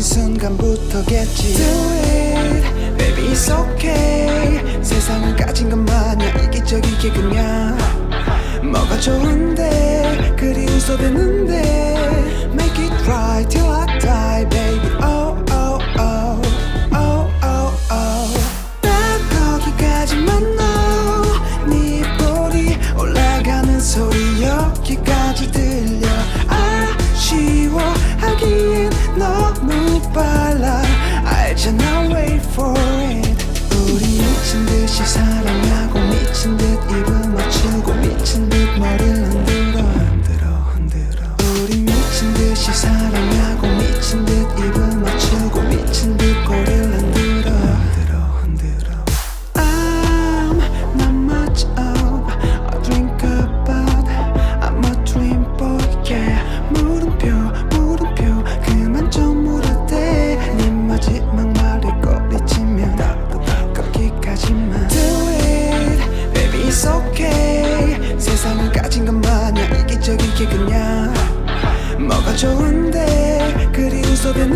널 알킨 순간부터겠지. Do it, baby it's okay. 세상은 가진 것 마냥 이기적이게 그냥. 뭐가 좋은데 그리 웃어대는 빨라. 알잖아 wait for it. 우리 미친 듯이 사랑하고 미친 듯 입을 맞추고 미친 듯 머리를 흔들어 흔들어 흔들어. 우리 미친 듯이 사랑하고 좋은데 그리운 속에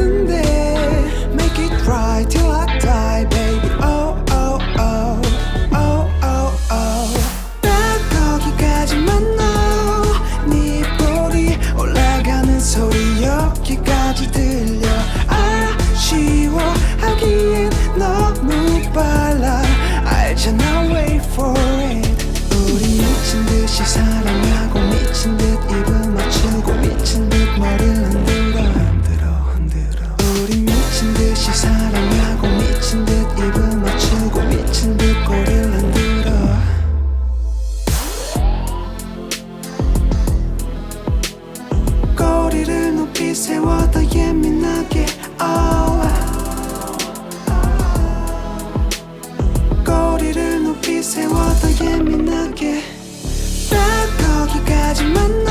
세워도 예민하게 oh. 꼬리를 높이 세워도 예민하게 딱 거기까지만